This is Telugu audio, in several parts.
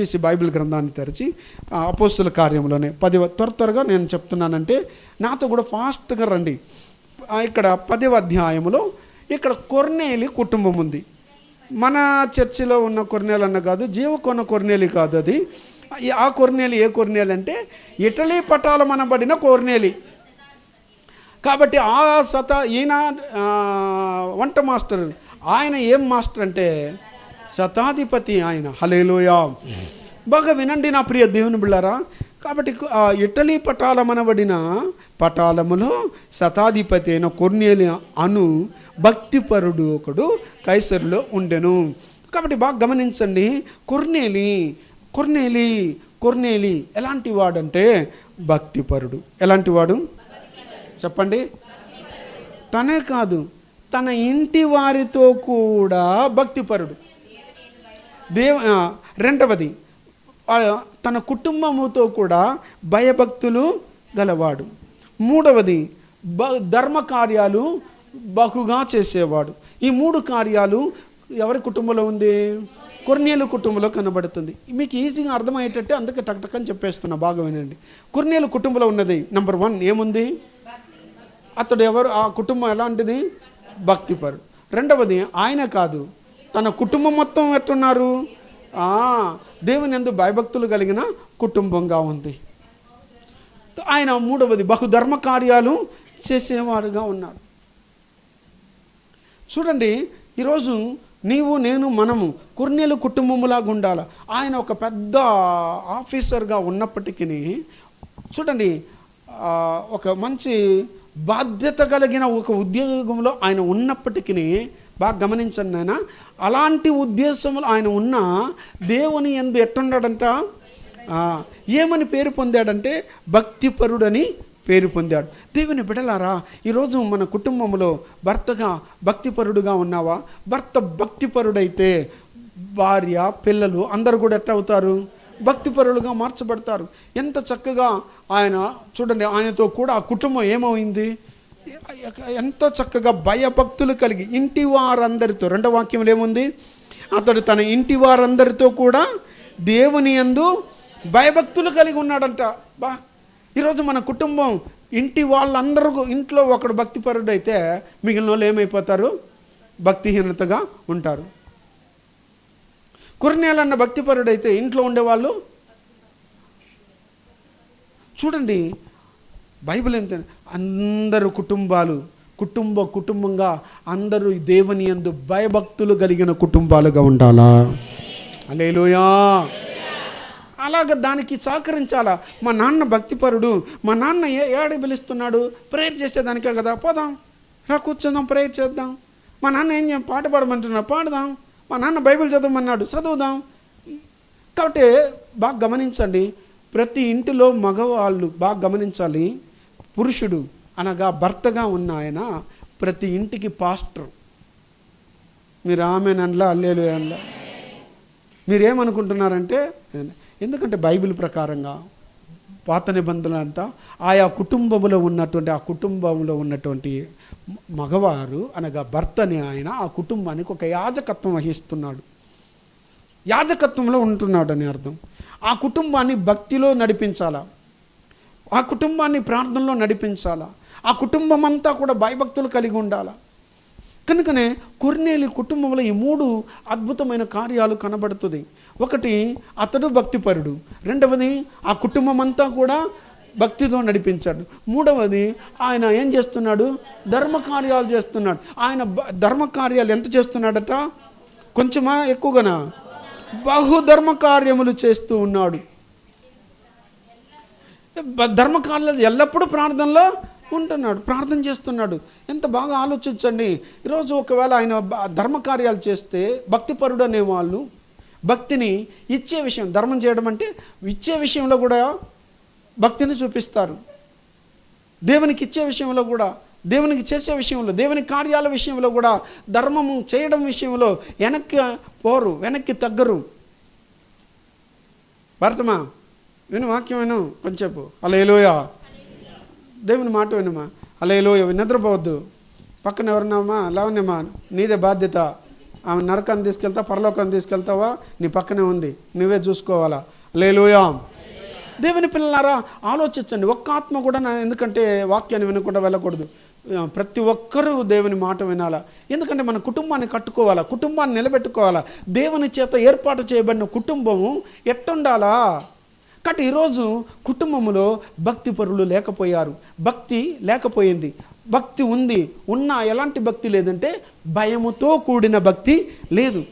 దయచేసి బైబిల్ గ్రంథాన్ని తెరిచి అపోస్తుల కార్యంలోనే పది త్వర త్వరగా నేను చెప్తున్నానంటే నాతో కూడా ఫాస్ట్గా రండి. ఇక్కడ పదవ అధ్యాయంలో ఇక్కడ కొర్నేలి కుటుంబం ఉంది. మన చర్చిలో ఉన్న కొర్నేలు అన్న కాదు జీవకొన్న కొర్నేలి కాదు అది. ఆ కొర్నేలి ఏ కొర్నేలి అంటే ఇటలీ పటాలం అనబడిన కొర్నేలి. కాబట్టి ఆ సత ఈయన వంట మాస్టర్ ఆయన ఏం మాస్టర్ అంటే శతాధిపతి ఆయన. హలేలోయా బాగా వినండి నా ప్రియ దేవుని బిళ్ళారా. కాబట్టి ఆ ఇటలీ పటాలమనబడిన పటాలములో శతాధిపతి అయిన కొర్నేలి అను భక్తిపరుడు ఒకడు కైసరులో ఉండెను. కాబట్టి బాగా గమనించండి కొర్నేలి కొర్నేలి కొర్నేలి ఎలాంటి వాడంటే భక్తిపరుడు. ఎలాంటి వాడు? చెప్పండి. తనే కాదు తన ఇంటి వారితో కూడా భక్తిపరుడు. దేవ రెండవది తన కుటుంబముతో కూడా భయభక్తులు గలవాడు. మూడవది బ ధర్మ కార్యాలు బహుగా చేసేవాడు. ఈ మూడు కార్యాలు ఎవరి కుటుంబంలో ఉంది? కొర్నేలు కుటుంబంలో కనబడుతుంది. మీకు ఈజీగా అర్థమయ్యేటట్టే అందుకే టక్ టక్ అని చెప్పేస్తున్నా బాగా వినండి. కొర్నేలు కుటుంబంలో ఉన్నది నెంబర్ వన్ ఏముంది? అతడు ఎవరు? ఆ కుటుంబం ఎలాంటిది? భక్తిపరుడు. రెండవది ఆయన కాదు తన కుటుంబం మొత్తం ఎట్టున్నారు దేవుని ఎందు భయభక్తులు కలిగిన కుటుంబంగా ఉంది. ఆయన మూడవది బహుధర్మ కార్యాలు చేసేవాడుగా ఉన్నాడు. చూడండి ఈరోజు నీవు నేను మనము కుర్నీలు కుటుంబములాగా ఉండాలి? ఆయన ఒక పెద్ద ఆఫీసర్గా ఉన్నప్పటికీ చూడండి ఒక మంచి బాధ్యత కలిగిన ఒక ఉద్యోగంలో ఆయన ఉన్నప్పటికీ బాగా గమనించండి నాయన. అలాంటి ఉద్దేశంలో ఆయన ఉన్న దేవుని ఎందు ఎట్టున్నాడంట ఏమని పేరు పొందాడంటే భక్తిపరుడని పేరు పొందాడు. దేవుని బిడలారా ఈరోజు మన కుటుంబంలో భర్తగా భక్తిపరుడుగా ఉన్నావా? భర్త భక్తిపరుడైతే భార్య పిల్లలు అందరు కూడా ఎట్ట అవుతారు? భక్తిపరులుగా మార్చబడతారు. ఎంత చక్కగా ఆయన చూడండి ఆయనతో కూడా ఆ కుటుంబం ఏమైంది ఎంతో చక్కగా భయభక్తులు కలిగి ఇంటి వారందరితో రెండో వాక్యంలో ఏముంది? అతడు తన ఇంటి వారందరితో కూడా దేవుని యందు భయభక్తులు కలిగి ఉన్నాడంట. బా ఈరోజు మన కుటుంబం ఇంటి వాళ్ళందరూ ఇంట్లో ఒకడు భక్తిపరుడు అయితే మిగిలిన వాళ్ళు ఏమైపోతారు? భక్తిహీనతగా ఉంటారు. కుర్నేలన్న భక్తిపరుడు అయితే ఇంట్లో ఉండేవాళ్ళు? చూడండి బైబిల్ ఎంత అందరు కుటుంబాలు కుటుంబ కుటుంబంగా అందరూ దేవుని యందు భయభక్తులు కలిగిన కుటుంబాలుగా ఉండాలా? అలేలుయా అలాగ దానికి సహకరించాలా? మా నాన్న భక్తిపరుడు మా నాన్న ఏ ఏడ పిలుస్తున్నాడు? ప్రేయర్ చేసేదానికే కదా పోదాం. రా కూర్చుందాం ప్రేయర్ చేద్దాం. మా నాన్న ఏం చేయం? పాట పాడమంటున్నా పాడదాం. మా నాన్న బైబిల్ చదవమన్నాడు చదువుదాం. కాబట్టి బాగా గమనించండి ప్రతి ఇంటిలో మగవాళ్ళు బాగా గమనించాలి. పురుషుడు అనగా భర్తగా ఉన్న ఆయన ప్రతి ఇంటికి పాస్టర్. మీరు ఆమె అల్లేలు అనలా? మీరేమనుకుంటున్నారంటే ఎందుకంటే బైబిల్ ప్రకారంగా పాత నిబంధనలు అంతా ఆయా కుటుంబంలో ఉన్నటువంటి ఆ కుటుంబంలో ఉన్నటువంటి మగవారు అనగా భర్తని ఆయన ఆ కుటుంబానికి ఒక యాజకత్వం వహిస్తున్నాడు. యాజకత్వంలో ఉంటున్నాడు అని అర్థం. ఆ కుటుంబాన్ని భక్తిలో నడిపించాలా? ఆ కుటుంబాన్ని ప్రార్థనలో నడిపించాలా? ఆ కుటుంబం అంతా కూడా భయభక్తులు కలిగి ఉండాలా? కనుకనే కొర్నేలి కుటుంబంలో ఈ మూడు అద్భుతమైన కార్యాలు కనబడుతుంది. ఒకటి అతడు భక్తిపరుడు. రెండవది ఆ కుటుంబం అంతా కూడా భక్తితో నడిపించాడు. మూడవది ఆయన ఏం చేస్తున్నాడు? ధర్మకార్యాలు చేస్తున్నాడు. ఆయన ధర్మకార్యాలు ఎంత చేస్తున్నాడట? కొంచెమా ఎక్కువగానా? బహుధర్మ కార్యములు చేస్తూ ఉన్నాడు. బ- ఎల్లప్పుడూ ప్రార్థనలో ఉంటున్నాడు ప్రార్థన చేస్తున్నాడు. ఎంత బాగా ఆలోచించండి. ఈరోజు ఒకవేళ ఆయన ధర్మకార్యాలు చేస్తే భక్తిపరుడు అనే వాళ్ళు భక్తిని ఇచ్చే విషయం ధర్మం చేయడం అంటే ఇచ్చే విషయంలో కూడా భక్తిని చూపిస్తారు. దేవునికి ఇచ్చే విషయంలో కూడా దేవునికి చేసే విషయంలో దేవుని కార్యాల విషయంలో కూడా ధర్మము చేయడం విషయంలో వెనక్కి పోరు వెనక్కి తగ్గరు. భరతమా విను వాక్యం విను కొంచెంసేపు అలయలోయ దేవుని మాట వినమా? అలయలోయ నిద్రపోవద్దు. పక్కన ఎవరున్నామా లావణ్యమా నీదే బాధ్యత. ఆమె నరకాన్ని తీసుకెళ్తా పరలోకాన్ని తీసుకెళ్తావా? నీ పక్కనే ఉంది. నువ్వే చూసుకోవాలా? లేలుయా దేవుని పిల్లలారా ఆలోచించండి. ఒక్క ఆత్మ కూడా నా ఎందుకంటే వాక్యాన్ని వినకుండా వెళ్ళకూడదు. ప్రతి ఒక్కరూ దేవుని మాట వినాలా? ఎందుకంటే మన కుటుంబాన్ని కట్టుకోవాలా? కుటుంబాన్ని నిలబెట్టుకోవాలా? దేవుని చేత ఏర్పాటు చేయబడిన కుటుంబము ఎట్టుండాలా? కాబట్టి ఈరోజు కుటుంబంలో భక్తి పరులు లేకపోయారు. భక్తి లేకపోయింది. భక్తి ఉంది. ఉన్న ఎలాంటి భక్తి లేదంటే భయముతో కూడిన భక్తి లేదు.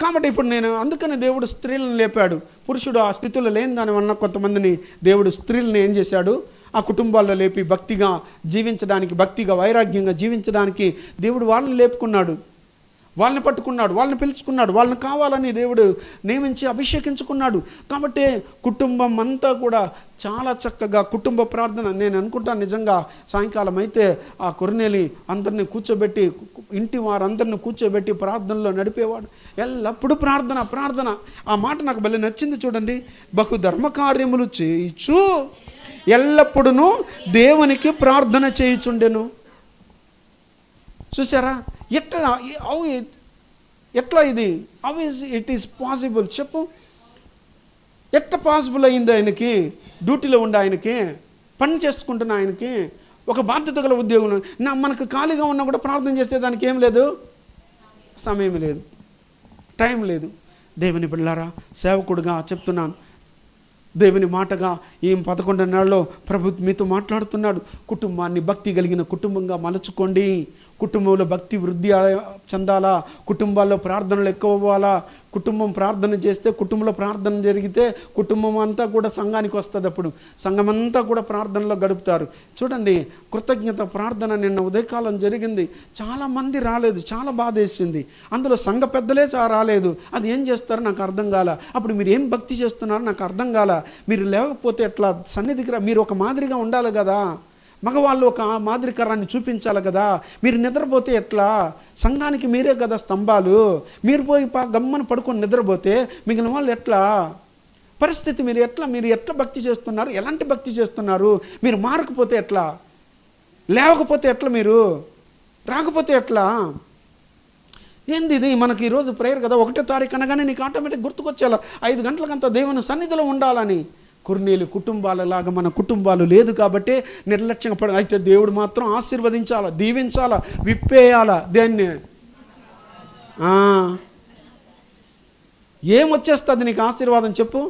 కాబట్టి ఇప్పుడు నేను అందుకని దేవుడు స్త్రీలను లేపాడు. పురుషుడు ఆ స్థితిలో లేని దాని వలన కొంతమందిని దేవుడు స్త్రీలను ఏం చేశాడు? ఆ కుటుంబాల్లో లేపి భక్తిగా జీవించడానికి భక్తిగా వైరాగ్యంగా జీవించడానికి దేవుడు వాళ్ళని లేపుకున్నాడు. వాళ్ళని పట్టుకున్నాడు వాళ్ళని పిలుచుకున్నాడు వాళ్ళని కావాలని దేవుడు నియమించి అభిషేకించుకున్నాడు. కాబట్టి కుటుంబం అంతా కూడా చాలా చక్కగా కుటుంబ ప్రార్థన నేను అనుకుంటాను నిజంగా సాయంకాలం అయితే ఆ కొరనేలి అందరినీ కూర్చోబెట్టి ఇంటి వారందరిని కూర్చోబెట్టి ప్రార్థనలో నడిపేవాడు. ఎల్లప్పుడూ ప్రార్థన ప్రార్థన. ఆ మాట నాకు భలే నచ్చింది చూడండి. బహు ధర్మకార్యములు చేయిచు ఎల్లప్పుడూ దేవునికి ప్రార్థన చేయుచుండెను. చూసారా ఎట్లా హౌ ఎట్లా ఇది? How is it is possible చెప్పు. ఎట్లా పాసిబుల్ అయింది ఆయనకి? డ్యూటీలో ఉండే ఆయనకి? పని చేసుకుంటున్న ఆయనకి? ఒక బాధ్యత గల ఉద్యోగం నా మనకు ఖాళీగా ఉన్నా కూడా ప్రార్థన చేసేదానికి ఏం లేదు? సమయం లేదు. టైం లేదు. దేవుని బిళ్ళారా సేవకుడుగా చెప్తున్నాను. దేవుని మాటగా ఈ పదకొండు నెలలో ప్రభు మీతో మాట్లాడుతున్నాడు. కుటుంబాన్ని భక్తి కలిగిన కుటుంబంగా మలుచుకోండి. కుటుంబంలో భక్తి వృద్ధి చెందాలా? కుటుంబాల్లో ప్రార్థనలు ఎక్కువ అవ్వాలా? కుటుంబం ప్రార్థన చేస్తే కుటుంబంలో ప్రార్థన జరిగితే కుటుంబం అంతా కూడా సంఘానికి వస్తుంది అప్పుడు. సంఘం అంతా కూడా ప్రార్థనలో గడుపుతారు. చూడండి కృతజ్ఞత ప్రార్థన నిన్న ఉదయకాలం జరిగింది. చాలామంది రాలేదు చాలా బాధ వేసింది అందులో సంఘ పెద్దలే చా రాలేదు. అది ఏం చేస్తారో నాకు అర్థం కాల. అప్పుడు మీరు ఏం భక్తి చేస్తున్నారో నాకు అర్థం కాల. మీరు లేకపోతే ఎట్లా? సన్నిధికి రా. మీరు ఒక మాదిరిగా ఉండాలి కదా. మగవాళ్ళు ఒక మాదిరికరాన్ని చూపించాలి కదా. మీరు నిద్రపోతే ఎట్లా? సంఘానికి మీరే కదా స్తంభాలు. మీరు పోయి పా గమ్మను పడుకొని నిద్రపోతే మిగిలిన వాళ్ళు ఎట్లా? పరిస్థితి మీరు ఎట్లా? మీరు ఎట్లా భక్తి చేస్తున్నారు? ఎలాంటి భక్తి చేస్తున్నారు? మీరు మారకపోతే ఎట్లా? లేవకపోతే ఎట్లా మీరు? రాకపోతే ఎట్లా? ఏంది ఇది? మనకి ఈరోజు ప్రేయర్ కదా. ఒకటే తారీఖు అనగానే నీకు ఆటోమేటిక్ గుర్తుకొచ్చేలా. ఐదు గంటలకంతా దేవుని సన్నిధిలో ఉండాలని. కుర్నీలు కుటుంబాలలాగా మన కుటుంబాలు లేదు కాబట్టి నిర్లక్ష్యంగా పడ అయితే దేవుడు మాత్రం ఆశీర్వదించాలా దీవించాలా విప్పేయాలా దేన్ని? ఏమొచ్చేస్తుంది నీకు ఆశీర్వాదం చెప్పు?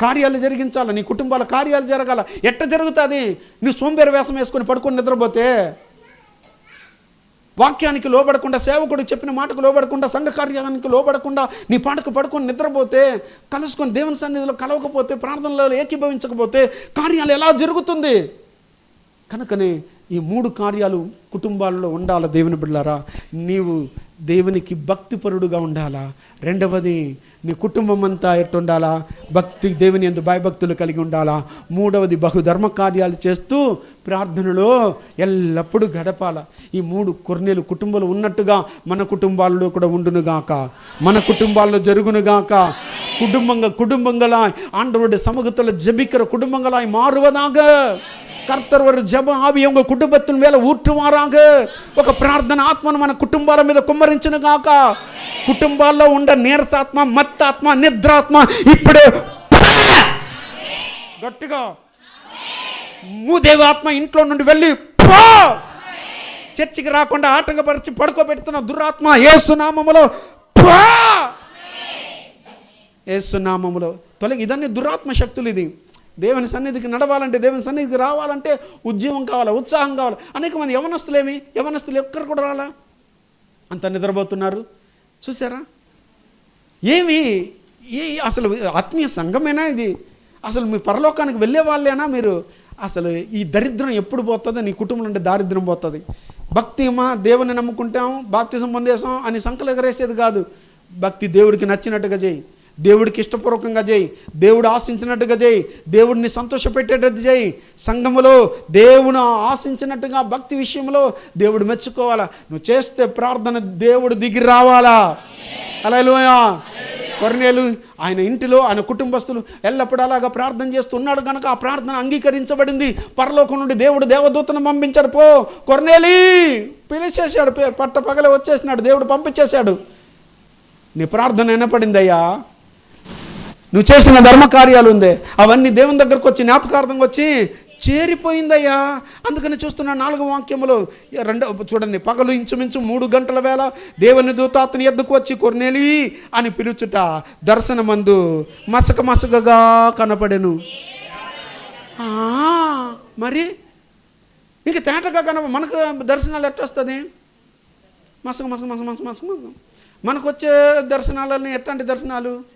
కార్యాలు జరిగించాలా నీ కుటుంబాల కార్యాలు జరగాల ఎట్ట జరుగుతుంది? నువ్వు సోంబేరు వేసం వేసుకొని పడుకొని నిద్రపోతే వాక్యానికి లోబడకుండా సేవకుడు చెప్పిన మాటకు లోబడకుండా సంఘ కార్యానికి లోబడకుండా నీ పాటకు పడుకొని నిద్రపోతే కలుసుకొని దేవుని సన్నిధిలో కలవకపోతే ప్రార్థనలో ఏకీభవించకపోతే కార్యాలు ఎలా జరుగుతుంది? కనుకనే ఈ మూడు కార్యాలు కుటుంబాల్లో ఉండాలి దేవుని బిడ్డారా నీవు దేవునికి భక్తిపరుడుగా ఉండాలా రెండవది నీ కుటుంబం అంతా ఎట్టుండాలా భక్తి దేవుని ఎందు భయభక్తులు కలిగి ఉండాలా మూడవది బహుధర్మ కార్యాలు చేస్తూ ప్రార్థనలో ఎల్లప్పుడూ గడపాల ఈ మూడు కొర్నేలు కుటుంబాలు ఉన్నట్టుగా మన కుటుంబాల్లో కూడా ఉండునుగాక మన కుటుంబాల్లో జరుగునుగాక కుటుంబంగా కుటుంబంగా ஆண்டவருடைய சமூகத்தில் ஜெபிக்கிற குடும்பங்களாய் மாறுவதாக கர்த்தர் ஒரு ஜெப ஆவி உங்க குடும்பத்தின் மேல ஊற்றுவாராக ఒక ప్రార్థన ఆత్మను మన కుటుంబాల మీద కుమ్మరించిన గాక కుటుంబాల్లో ఉండే నీరసాత్మ మత్తాత్మ నిద్రాత్మ ఇప్పుడే గట్టిగా మూదేవాత్మ ఇంట్లో నుండి వెళ్ళి పో చర్చికి రాకుండా ఆటంకపరిచి పడుకోబెడుతున్న దురాత్మ ఏసునామములో పో ఏసునామములో తొలగి ఇదన్నీ దురాత్మ శక్తులు ఇది దేవుని సన్నిధికి నడవాలంటే దేవుని సన్నిధికి రావాలంటే ఉద్యమం కావాలి ఉత్సాహం కావాలి? అనేక మంది యవనస్తులేమి యవనస్తులు ఎక్కడ కూడా రాలా? అంత నిద్రపోతున్నారు. చూసారా ఏమి? ఏ అసలు ఆత్మీయ సంఘమేనా ఇది? అసలు మీ పరలోకానికి వెళ్ళే వాళ్ళేనా మీరు? అసలు ఈ దరిద్రం ఎప్పుడు పోతుందో? నీ కుటుంబంలో ఉండే దారిద్రం పోతుంది. భక్తి మా దేవుని నమ్ముకుంటాం బాప్తిజం పొందేసాం అని సంకలు ఎగరేసేది కాదు. భక్తి దేవుడికి నచ్చినట్టుగా చేయి. దేవుడికి ఇష్టపూర్వకంగా చేయి. దేవుడు ఆశించినట్టుగా చేయి. దేవుడిని సంతోషపెట్టేటట్టు చేయి. సంఘములో దేవుని ఆశించినట్టుగా భక్తి విషయంలో దేవుడు మెచ్చుకోవాలా? నువ్వు చేస్తే ప్రార్థన దేవుడు దిగి రావాలా? అలా కొరనేలు ఆయన ఇంటిలో ఆయన కుటుంబస్తులు ఎల్లప్పుడూ అలాగా ప్రార్థన చేస్తున్నాడు కనుక ఆ ప్రార్థన అంగీకరించబడింది. పరలోకం నుండి దేవుడు దేవదూతను పంపించాడు. పో కొరనేలి! పిలిచేశాడు పట్ట పగల వచ్చేసినాడు దేవుడు పంపించేశాడు. నీ ప్రార్థన వినపడిందయ్యా? నువ్వు చేసిన ధర్మ కార్యాలు ఉందే. అవన్నీ దేవుని దగ్గరకు వచ్చి జ్ఞాపకార్థంగా వచ్చి చేరిపోయిందయ్యా. అందుకని చూస్తున్న నాలుగో వాక్యములో. రెండో చూడండి పగలు ఇంచుమించు మూడు గంటల వేళ దేవుని దూత అతని ఎద్దుకు వచ్చి కొర్నేలి అని పిలుచుట దర్శనమందు మసక మసకగా కనపడెను. మరి ఇంక తేటగా కనప మనకు దర్శనాలు ఎట్టొస్తుంది మసక మసక మసక మసక మసక మసక. మనకు వచ్చే దర్శనాలన్నీ ఎట్లాంటి దర్శనాలు?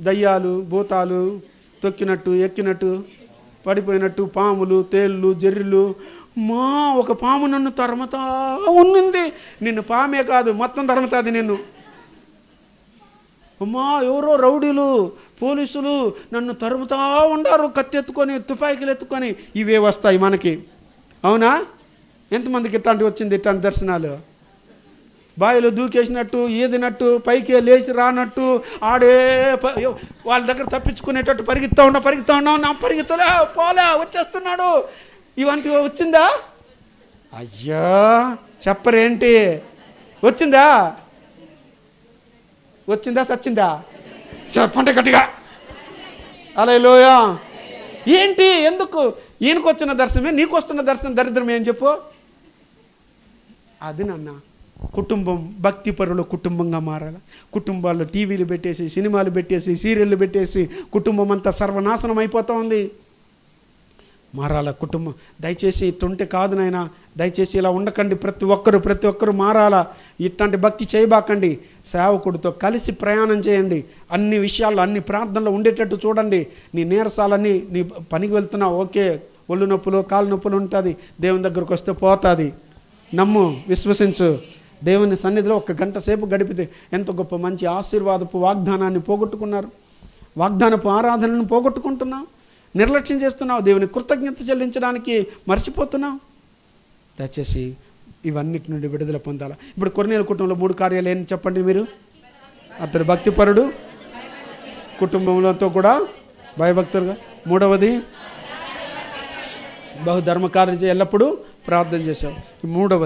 దయ్యాలు భూతాలు తొక్కినట్టు ఎక్కినట్టు పడిపోయినట్టు పాములు తేళ్ళు జర్రిలు. మా ఒక పాము నన్ను తరమతా ఉన్నింది. నిన్ను పామే కాదు మొత్తం తరమతాది నిన్ను. అమ్మా ఎవరో రౌడీలు పోలీసులు నన్ను తరుముతా ఉండారు కత్తి ఎత్తుకొని తుపాకీలు ఎత్తుకొని. ఇవే వస్తాయి మనకి. అవునా? ఎంతమందికి ఇట్లాంటివి వచ్చింది ఇట్లాంటి దర్శనాలు? బావిలో దూకేసినట్టు ఈదినట్టు పైకి లేచి రానట్టు ఆడే ప- వాళ్ళ దగ్గర తప్పించుకునేటట్టు పరిగెత్తా ఉన్నా పరిగెత్తా ఉన్నావు నా పరిగెత్తలే పోలే వచ్చేస్తున్నాడు. ఇవంటి వచ్చిందా? అయ్యా చెప్పరేంటి? వచ్చిందా? వచ్చిందా సచ్చిందా? చెప్పండి గట్టిగా. అలా లోయ ఏంటి ఎందుకు? ఈయనకు వచ్చిన దర్శనమే నీకు వస్తున్న దర్శనం దరిద్రం ఏం చెప్పు? అది నాన్న. కుటుంబం భక్తిపరుల కుటుంబంగా మారాలి. కుటుంబాల్లో టీవీలు పెట్టేసి సినిమాలు పెట్టేసి సీరియళ్ళు పెట్టేసి కుటుంబం అంతా సర్వనాశనం అయిపోతూ ఉంది మారాల కుటుంబం. దయచేసి ఇట్టుంటే కాదు నాయన దయచేసి ఇలా ఉండకండి. ప్రతి ఒక్కరు ప్రతి ఒక్కరు మారాలా? ఇట్లాంటి భక్తి చేయబాకండి. సేవకుడితో కలిసి ప్రయాణం చేయండి. అన్ని విషయాల్లో అన్ని ప్రార్థనలు ఉండేటట్టు చూడండి. నీ నీరసాలన్నీ నీ పనికి వెళ్తున్నా ఓకే ఒళ్ళు నొప్పులు కాలు నొప్పులు ఉంటుంది. దేవుని దగ్గరకు వస్తే పోతుంది. నమ్ము విశ్వసించు. దేవుని సన్నిధిలో ఒక గంట సేపు గడిపితే ఎంత గొప్ప మంచి ఆశీర్వాదపు వాగ్దానాన్ని పోగొట్టుకున్నారు. వాగ్దానపు ఆరాధనను పోగొట్టుకుంటున్నావు నిర్లక్ష్యం చేస్తున్నావు. దేవుని కృతజ్ఞత చెల్లించడానికి మర్చిపోతున్నావు దయచేసి ఇవన్నిటి నుండి విడుదల పొందాలా? ఇప్పుడు కొన్నేళ్ళ కుటుంబంలో మూడు కార్యాలు ఏంటి చెప్పండి మీరు? అతడు భక్తిపరుడు కుటుంబంతో కూడా భయభక్తులుగా. మూడవది బహుధర్మకార్యం ఎల్లప్పుడూ ప్రార్థన చేశావు. మూడవది